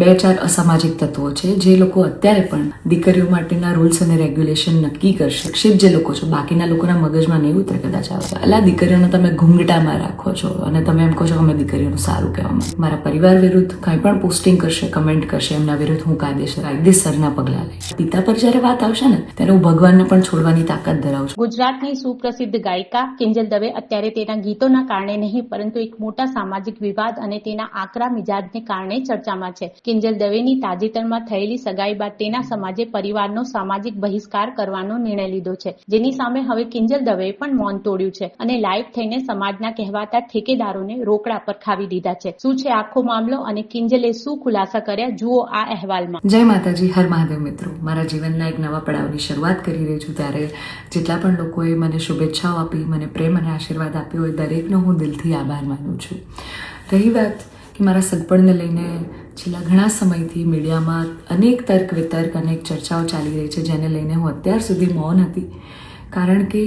બે ચાર અસામાજિક તત્વો છે, જે લોકો અત્યારે પણ દીકરીઓ માટેના રૂલ્સ અને રેગ્યુલેશન નક્કી કરશે. શિક્ષિત જે લોકો છો, બાકીના લોકોના મગજમાં નહીં ઉતરે કદાચ આવે અલા, દીકરીઓને તમે ઘૂંઘટામાં રાખો છો અને તમે એમ કહો છો અમે દીકરીઓનું સારું કહેવામાં મારા પરિવાર વિરુદ્ધ કંઈ પણ પોસ્ટિંગ કરશે કમેન્ટ કરશે, એમના વિરુદ્ધ હું કાયદેસર કાયદેસરના પગલાં લઈશ પિતા પર જ્યારે વાત આવશે ને, ત્યારે હું ભગવાનને પણ છોડવાની તાકાત ધરાવું છું. ગુજરાતની સુપ્રસિદ્ધ ગાયિકા કિંજલ દવે અત્યારે તેના ગીતોના કારણે નહીં, પરંતુ એક મોટા સામાજિક વિવાદ અને તેના આકરા મિજાજને કારણે ચર્ચામાં છે. કિંજલ દવેની તાજેતરમાં થયેલી સગાઈ બાદ તેના સમાજે પરિવારનો સામાજિક બહિષ્કાર કરવાનો નિર્ણય લીધો છે. જેની સામે હવે કિંજલ દવેએ પણ મૌન તોડ્યું છે અને લાઈવ થઈને સમાજના કહેવાતા ઠેકેદારોને રોકડા પર ખાવી દીધા છે. શું છે આખો મામલો અને કિંજલે શું ખુલાસા કર્યા? જુઓ આ અહેવાલમાં. જય માતાજી, હર મહાદેવ મિત્રો. મારા જીવનના એક નવા પડાવની શરૂઆત કરી રહી છું. ત્યારે જેટલા પણ લોકોએ મને શુભેચ્છાઓ આપી, મને પ્રેમ અને આશીર્વાદ આપ્યો હોય, દરેકનો હું દિલથી આભાર માનું છું. રહી વાત કે મારા સગપણને લઈને છેલ્લા ઘણા સમયથી મીડિયામાં અનેક તર્ક વિતર્ક, અનેક ચર્ચાઓ ચાલી રહી છે, જેને લઈને હું અત્યાર સુધી મૌન હતી. કારણ કે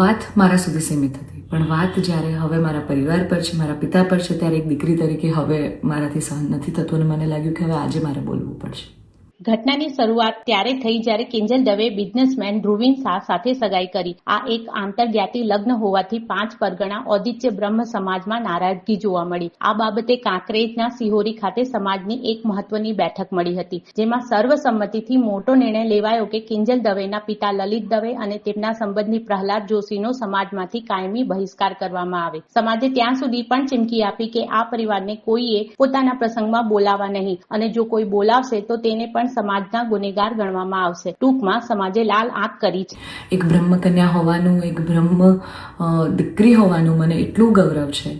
વાત મારા સુધી સીમિત હતી. પણ વાત જ્યારે હવે મારા પરિવાર પર છે, મારા પિતા પર છે, ત્યારે એક દીકરી તરીકે હવે મારાથી સહન નથી થતું અને મને લાગ્યું કે હવે આજે મારે બોલવું પડશે. ઘટનાની શરૂઆત ત્યારે થઈ જ્યારે કિંજલ દવે બિઝનેસમેન ધ્રુવીન શાહ સાથે સગાઈ કરી. આ એક આંતરજ્ઞાતિ લગ્ન હોવાથી પાંચ પરગણા ઔદિત્ય બ્રહ્મ સમાજમાં નારાજગી જોવા મળી. આ બાબતે કાંકરેજના સિહોરી ખાતે સમાજની એક મહત્વની બેઠક મળી હતી, જેમાં સર્વસંમતિથી મોટો નિર્ણય લેવાયો કે કિંજલ દવેના પિતા લલિત દવે અને તેમના સંબંધી પ્રહલાદ જોશીનો સમાજમાંથી કાયમી બહિષ્કાર કરવામાં આવે. સમાજે ત્યાં સુધી પણ ચીમકી આપી કે આ પરિવારને કોઈએ પોતાના પ્રસંગમાં બોલાવા નહીં અને જો કોઈ બોલાવશે તો તેને પણ સમાજના ગુનેગાર ગણવામાં આવશે. ટૂંકમાં સમાજે લાલ આંખ કરી છે. એક બ્રહ્મકન્યા હોવાનું, એક બ્રહ્મ દીકરી હોવાનું મને એટલું ગૌરવ છે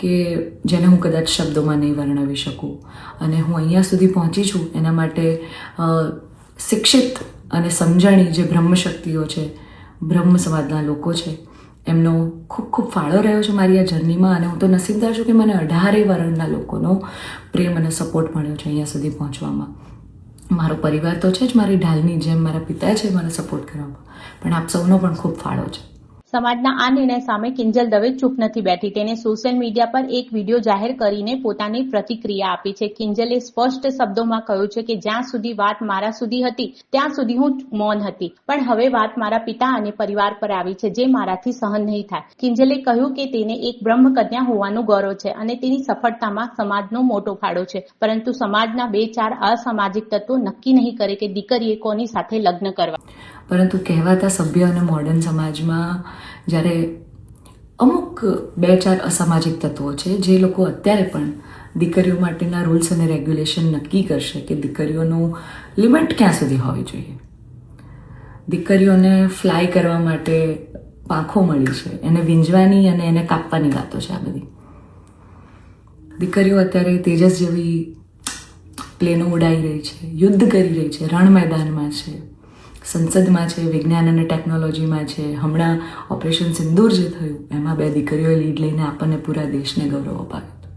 કે જેને હું કદાચ શબ્દોમાં નહીં વર્ણવી શકું. અને હું અહીંયા સુધી પહોંચી છું એના માટે શિક્ષિત અને સમજણી જે બ્રહ્મશક્તિઓ છે બ્રહ્મ સમાજના લોકો છે, એમનો ખૂબ ખૂબ ફાળો રહ્યો છે મારી આ જર્નીમાં અને હું તો નસીબદાર છું કે મને અઢારે વર્ણના લોકોનો પ્રેમ અને સપોર્ટ મળ્યો છે અહીંયા સુધી પહોંચવામાં. મારો પરિવાર તો છે જ મારી ઢાલની જેમ મારા પિતા છે, મને સપોર્ટ કરવામાં પણ આપ સૌનો પણ ખૂબ ફાળો છે. સમાજના આ નિર્ણય સામે કિંજલ દવે ચૂપ નથી બેઠી. તેને સોશિયલ મીડિયા પર એક વીડિયો જાહેર કરીને પોતાની પ્રતિક્રિયા આપી છે. કિંજલે સ્પષ્ટ શબ્દોમાં કહ્યું છે કે, જ્યાં સુધી વાત મારા સુધી હતી, ત્યાં સુધી હું મૌન હતી. પણ હવે વાત મારા પિતા અને પરિવાર પર આવી છે, જે મારાથી સહન નહીં થાય. કિંજલે કહ્યું કે, તેને એક બ્રહ્મકન્યા હોવાનું ગૌરવ છે અને તેની સફળતામાં સમાજનો મોટો ફાળો છે. પરંતુ સમાજના બે ચાર અસામાજિક તત્વો નક્કી નહીં કરે કે દીકરીએ કોની સાથે લગ્ન કરવા. પરંતુ કહેવાતા સભ્ય અને મોડર્ન સમાજમાં જ્યારે અમુક બે ચાર અસામાજિક તત્વો છે, જે લોકો અત્યારે પણ દીકરીઓ માટેના રૂલ્સ અને રેગ્યુલેશન નક્કી કરશે કે દીકરીઓનું લિમિટ ક્યાં સુધી હોવી જોઈએ. દીકરીઓને ફ્લાય કરવા માટે પાંખો મળી છે, એને વીંજવાની અને એને કાપવાની વાતો છે આ બધી. દીકરીઓ અત્યારે તેજસ જેવી પ્લેનો ઉડાઈ રહી છે, યુદ્ધ કરી રહી છે રણ મેદાનમાં છે. સંસદમાં છે, વિજ્ઞાન અને ટેકનોલોજીમાં છે. હમણાં ઓપરેશન સિંદૂર જે થયું, એમાં બે દીકરીઓએ લીડ લઈને આપણને પૂરા દેશને ગૌરવ અપાવ્યું હતું.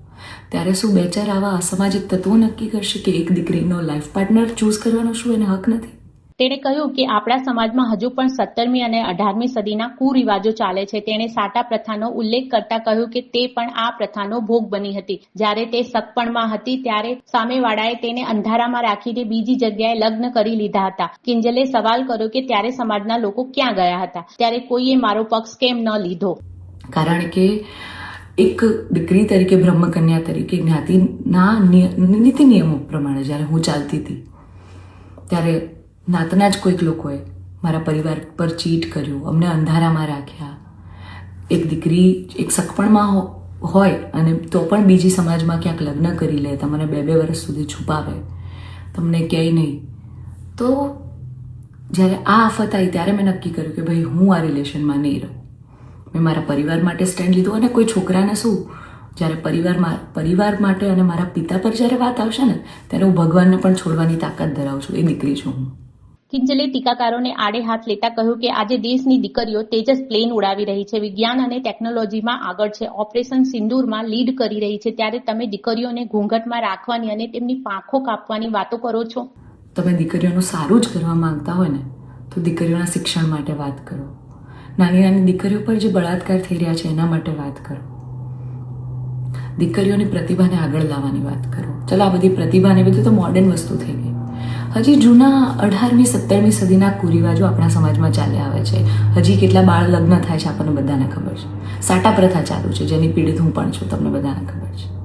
ત્યારે શું બે ચાર આવા અસામાજિક તત્વો નક્કી કરશે કે એક દીકરીનો લાઈફ પાર્ટનર ચૂઝ કરવાનો શું એને હક નથી? તેણે કહ્યું કે આપણા સમાજમાં હજુ પણ સત્તરમી અને અઢારમી સદીના કુરિવાજો ચાલે છે. તેણે સાટા પ્રથાનો ઉલ્લેખ કરતા કહ્યું કે તે પણ આ પ્રથાનો ભોગ બની હતી. જ્યારે તે સગપણમાં હતી ત્યારે સામેવાળાએ તેને અંધારામાં રાખીને બીજી જગ્યાએ લગ્ન કરી લીધા હતા. કિંજલે સવાલ કર્યો કે ત્યારે સમાજના લોકો ક્યાં ગયા હતા? ત્યારે કોઈએ મારો પક્ષ કેમ ન લીધો? કારણ કે એક દીકરી તરીકે, બ્રહ્મકન્યા તરીકે જ્ઞાતિના નીતિ નિયમો પ્રમાણે જ્યારે હું ચાલતી હતી, ત્યારે નાતના જ કોઈક લોકોએ મારા પરિવાર પર ચીટ કર્યું, અમને અંધારામાં રાખ્યા. એક દીકરી, એક સગપણમાં હોય અને તો પણ બીજી સમાજમાં ક્યાંક લગ્ન કરી લે તમને બે બે વર્ષ સુધી છુપાવે. તમને ક્યાંય નહીં. તો જ્યારે આ આફત આવી, ત્યારે મેં નક્કી કર્યું કે ભાઈ, હું આ રિલેશનમાં નહીં રહું. મેં મારા પરિવાર માટે સ્ટેન્ડ લીધું અને કોઈ છોકરાને શું? જ્યારે પરિવારમાં પરિવાર માટે અને મારા પિતા પર જ્યારે વાત આવશે ને, ત્યારે હું ભગવાનને પણ છોડવાની તાકાત ધરાવું છું. એ દીકરી છું હું. કિંજલે ટીકાકારોને આડે હાથ લેતા કહ્યું કે આજે દેશની દીકરીઓ તેજસ પ્લેન ઉડાવી રહી છે. વિજ્ઞાન અને ટેકનોલોજીમાં આગળ છે. ઓપરેશન સિંદૂરમાં લીડ કરી રહી છે. ત્યારે તમે દીકરીઓને ઘૂંઘટમાં રાખવાની અને તેમની પાંખો કાપવાની વાતો કરો છો. તમે દીકરીઓનું સારું જ કરવા માંગતા હોય ને, તો દીકરીઓના શિક્ષણ માટે વાત કરો. નાની નાની દીકરીઓ પર જે બળાત્કાર થઈ રહ્યા છે, એના માટે વાત કરો. દીકરીઓની પ્રતિભાને આગળ લાવવાની વાત કરો. ચલો આ બધી પ્રતિભાને બધું તો મોડર્ન વસ્તુ થઈ ગઈ. હજી જૂના અઢારમી, સત્તરમી સદીના કુરિવાજો આપણા સમાજમાં ચાલ્યા આવે છે. હજી કેટલા બાળ લગ્ન થાય છે આપણને બધાને ખબર છે. સાટા પ્રથા ચાલુ છે, જેની પીડિત હું પણ છું, તમને બધાને ખબર છે.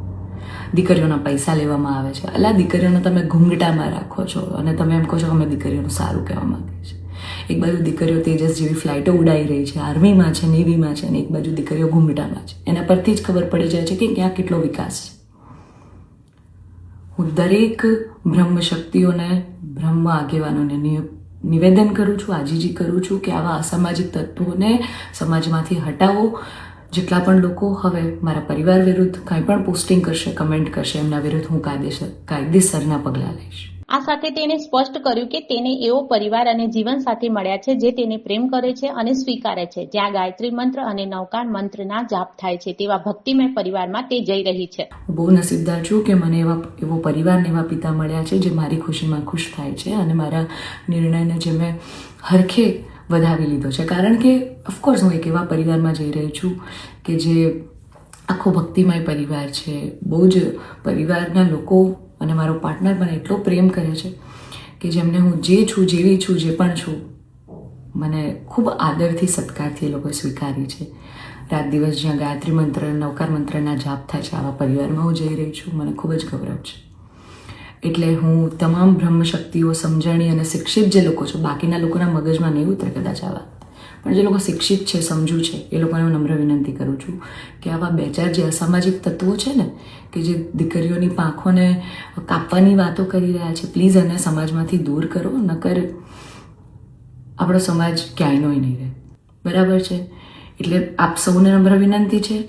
દીકરીઓના પૈસા લેવામાં આવે છે. અલા, દીકરીઓને તમે ઘૂંઘટામાં રાખો છો અને તમે એમ કહો છો અમે દીકરીઓનું સારું કહેવા માગીએ છીએ. એક બાજુ દીકરીઓ તેજસ જેવી ફ્લાઇટો ઉડાઈ રહી છે, આર્મીમાં છે, નેવીમાં છે અને એક બાજુ દીકરીઓ ઘૂંઘટામાં છે. એના પરથી જ ખબર પડી જાય છે કે ક્યાં કેટલો વિકાસ છે. હું દરેક બ્રહ્મ શક્તિઓને બ્રહ્મ આગેવાનોને નિવેદન કરું છું, આજીજી કરું છું કે આવા અસામાજિક તત્વોને સમાજમાંથી હટાવો. જેટલા પણ લોકો હવે મારા પરિવાર વિરુદ્ધ કાંઈ પણ પોસ્ટિંગ કરશે, કમેન્ટ કરશે, એમના વિરુદ્ધ હું કાયદેસર, કાયદેસરના પગલાં લઈશ. આ સાથે તેણે સ્પષ્ટ કર્યું કે તેને એવો પરિવાર અને જીવનસાથી મળ્યા છે જે તેને પ્રેમ કરે છે અને સ્વીકારે છે, જ્યાં ગાયત્રી મંત્ર અને નવકાર મંત્રના જાપ થાય છે. તેવા ભક્તિમય પરિવારમાં તે જઈ રહી છે. બહુ નસીબદાર છું કે મને એવા, એવો પરિવાર ને એવા પિતા મળ્યા છે જે મારી ખુશીમાં ખુશ થાય છે અને મારા નિર્ણયને જે મેં હરખે વધાવી લીધો છે. કારણ કે ઓફકોર્સ હું એક એવા પરિવારમાં જઈ રહી છું કે જે આખો ભક્તિમય પરિવાર છે. બહુ જ પરિવારના લોકો અને મારો પાર્ટનર મને એટલો પ્રેમ કરે છે કે જેમને હું જે છું, જેવી છું, જે પણ છું, મને ખૂબ આદરથી સત્કારથી એ લોકોએ સ્વીકારી છે. રાત દિવસ જ્યાં ગાયત્રી મંત્ર, નવકાર મંત્રના જાપ થાય છે, આવા પરિવારમાં હું જઈ રહી છું. મને ખૂબ જ ગૌરવ છે. એટલે હું તમામ બ્રહ્મ શક્તિઓ સમજણી અને શિક્ષિત જે લોકો છો, બાકીના લોકોના મગજમાં નહીં ઉતરે કદાચ આ વાત પણ જે લોકો શિક્ષિત છે, સમજુ છે, એ લોકોને હું નમ્ર વિનંતી કરું છું કે આવા બે ચાર જે અસામાજિક તત્વો છે ને, કે જે દીકરીઓની પાંખોને કાપવાની વાતો કરી રહ્યા છે, પ્લીઝ એને સમાજમાંથી દૂર કરો, નકર આપણો સમાજ ક્યાંયનો નહીં રહે. બરાબર છે? એટલે આપ સૌને નમ્ર વિનંતી છે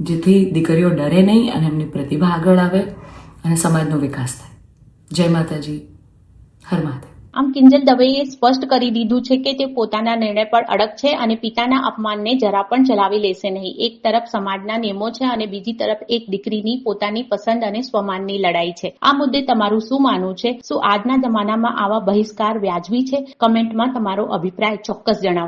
જેથી દીકરીઓ ડરે નહીં અને એમની પ્રતિભા આગળ આવે અને સમાજનો વિકાસ થાય. જય માતાજી. હર માતા આમ કિંજલ દવેએ સ્પષ્ટ કરી દીધું છે કે તે પોતાના નિર્ણય પર અડગ છે અને પિતાના અપમાનને જરા પણ ચલાવી લેશે નહીં. એક તરફ સમાજના નિયમો છે અને બીજી તરફ એક દીકરીની પોતાની પસંદ અને સ્વમાનની લડાઈ છે. આ મુદ્દે તમારું શું માનવું છે? શું આજના જમાનામાં આવા બહિષ્કાર વ્યાજબી છે? કમેન્ટમાં તમારો અભિપ્રાય ચોક્કસ જણાવજો.